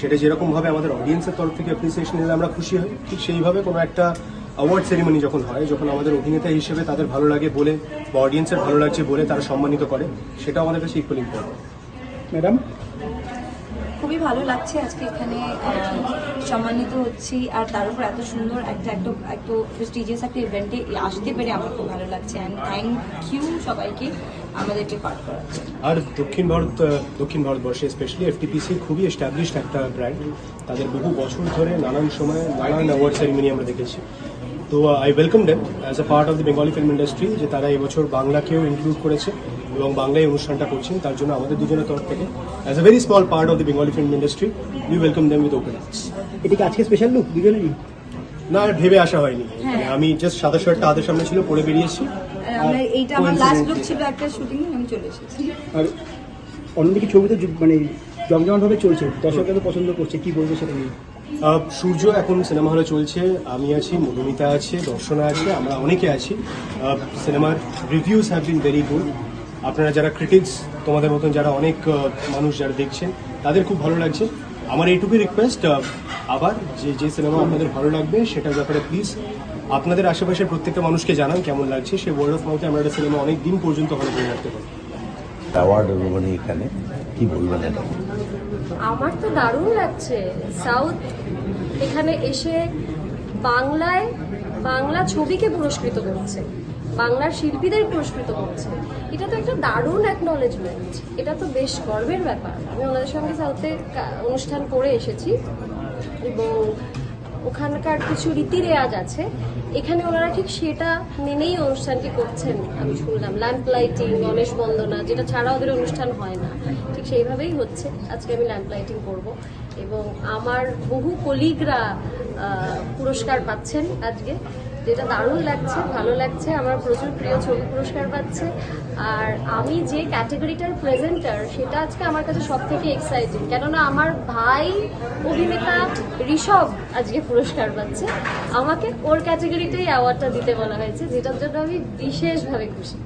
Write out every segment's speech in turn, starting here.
সেটা যেরকমভাবে আমাদের অডিয়েন্সের তরফ থেকে অ্যাপ্রিসিয়েশন এলে আমরা খুশি হই, ঠিক সেইভাবে কোনো একটা অ্যাওয়ার্ড সেরিমনি যখন হয়, যখন আমাদের অভিনেতা হিসেবে তাদের ভালো লাগে বলে বা অডিয়েন্সের ভালো লাগছে বলে তারা সম্মানিত করে, সেটাও আমাদের কাছে ইকুয়ালি ইম্পর্টেন্ট ম্যাডাম খুবই ভালো লাগছে আজকে এখানে সম্মানিত হচ্ছি। আর তার উপর এত সুন্দর একটা, একটু একটু প্রেস্টিজিয়াস একটা ইভেন্টে আসতে পেরে আমার খুব ভালো লাগছে। অ্যান্ড থ্যাংক ইউ সবাইকে আমাদেরকে পাঠ করার আর দক্ষিণ ভারত, দক্ষিণ ভারতবর্ষে স্পেশালি এফটিপিসি খুবই এস্টাবলিশড একটা ব্র্যান্ড তাদের বহু বছর ধরে নানান সময় নানান অ্যাওয়ার্ড সেরিমনি আমরা দেখেছি। তো I welcome them as a part of the Bengali film industry যে তারা এবছর বাংলাকেও ইনক্লুড করেছে। এবং বাংলায় অনুষ্ঠানটা করছেন তার জন্য আমাদের দুজনের তরফ থেকে as a very small part of the Bengali film industry we welcome them with open এটা কি আজকে স্পেশাল লুক দুজনেরই? না আর ভেবে আসা হয়নি। মানে আমি জাস্ট সাদা শার্টটা হাতের সামনে ছিল পরে বেরিয়েছি। আর এইটা আমার লাস্ট লুক ছিল একটা শুটিং আমি চলে এসেছি। আর অন্যদিকে ছবি তো মানে জমজমাটভাবে চলছে দর্শকরা তো পছন্দ করছে কি বলব সেটা নিয়ে? সূর্য এখন সিনেমা হলে চলছে আমি আছি মধুমিতা আছে দর্শনা আছে আমরা অনেকে আছি। সিনেমার reviews have been very good আপনারা যারা ক্রিটিক্স তোমাদের মতন যারা অনেক মানুষ যারা দেখছেন তাদের খুব ভালো লাগছে। আমার এইটুকুই রিকোয়েস্ট আবার যে যে সিনেমা আপনাদের ভালো লাগবে সেটার ব্যাপারে প্লিজ আপনাদের আশেপাশের প্রত্যেকটা মানুষকে জানান কেমন লাগছে। সেই ওয়ার্ড অফ মাউথে আমরা একটা সিনেমা অনেক দিন পর্যন্ত হলে ধরে রাখতে পারি অ্যাওয়ার্ড মানে এখানে কি বলবেন এটা? আমার তো দারুণ লাগছে। সাউথ এখানে এসে বাংলায় বাংলা ছবিকে পুরস্কৃত করছে, বাংলার শিল্পীদের পুরস্কৃত করছে। এটা তো একটা দারুণ অ্যাকনলেজমেন্ট এটা তো বেশ গর্বের ব্যাপার। আমি ওনাদের সঙ্গে সাউথে অনুষ্ঠান করে এসেছি এবং ওখানকার কিছু রীতি রেওয়াজ আছে। এখানে ওনারা ঠিক সেটা মেনেই অনুষ্ঠানটি করছেন, আমি শুনলাম। ল্যাম্প লাইটিং গণেশ বন্দনা, যেটা ছাড়া ওদের অনুষ্ঠান হয় না। ঠিক সেইভাবেই হচ্ছে। আজকে আমি ল্যাম্প লাইটিং করব এবং আমার বহু কলিগরা পুরস্কার পাচ্ছেন আজকে। যেটা দারুণ লাগছে ভালো লাগছে আমার প্রচুর প্রিয় ছবি পুরস্কার পাচ্ছে। আর আমি যে ক্যাটাগরিটার প্রেজেন্টার সেটা আজকে আমার কাছে সব থেকে এক্সাইটিং কেননা আমার ভাই অভিনেতা ঋষভ আজকে পুরস্কার পাচ্ছে। আমাকে ওর ক্যাটাগরিতেই অ্যাওয়ার্ডটা দিতে বলা হয়েছে যেটার জন্য আমি বিশেষভাবে খুশি।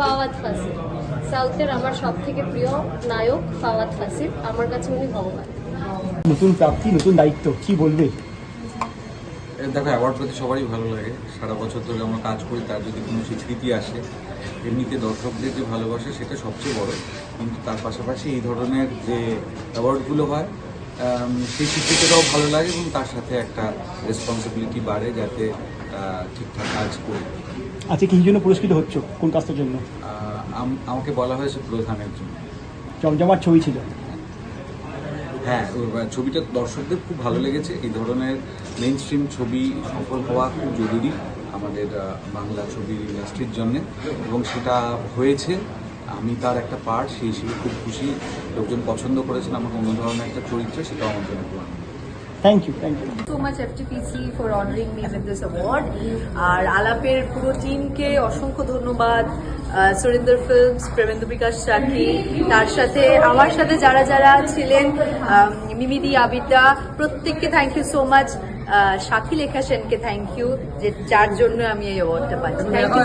ফাওয়াদ ফাসিল। সাউথের আমার সব থেকে প্রিয় নায়ক ফাওয়াদ ফাসিল আমার কাছে উনি ভগবান। নতুন প্রাপ্তি নতুন দায়িত্ব কি বলবে? দেখো অ্যাওয়ার্ড পেতে সবারই ভালো লাগে। সারা বছর ধরে আমরা কাজ করি তার যদি কোনো স্বীকৃতি আসে এমনিতে দর্শকদের যে ভালোবাসা সেটা সবচেয়ে বড়। কিন্তু তার পাশাপাশি এই ধরনের যে অ্যাওয়ার্ডগুলো হয় সেই স্বীকৃতিটাও ভালো লাগে এবং তার সাথে একটা রেসপন্সিবিলিটি বাড়ে যাতে ঠিকঠাক কাজ করি। আজকে কি জন্য পুরস্কৃত হচ্ছ কোন কাজটার জন্য? আমাকে বলা হয়েছে প্রধানের জন্য। জমজমার ছবি ছিল। হ্যাঁ ছবিটা দর্শকদের খুব ভালো লেগেছে। এই ধরনের মেইন স্ট্রিম ছবি সফল হওয়া খুব জরুরি আমাদের বাংলা ছবি ইন্ডাস্ট্রির জন্য। এবং সেটা হয়েছে, আমি তার একটা পার্ট সেই হিসেবে খুব খুশি। লোকজন পছন্দ করেছেন, আমাকে অন্য ধরনের একটা চরিত্র, সেটাও আমার জন্য। Thank you thank you so much FTPC for honoring me with this award. আর আলাপের পুরো টিমকে অসংখ্য ধন্যবাদ সুরেন্দ্র ফিল্মস প্রেমেন্দ্র বিকাশ চাকি তার সাথে আমার সাথে যারা যারা ছিলেন মিমিদি আবিদা প্রত্যেককে থ্যাংক ইউ সো মাচ সাথী লেখা সেনকে থ্যাংক ইউ যে যার জন্য আমি এই অ্যাওয়ার্ডটা পাচ্ছি। Thank you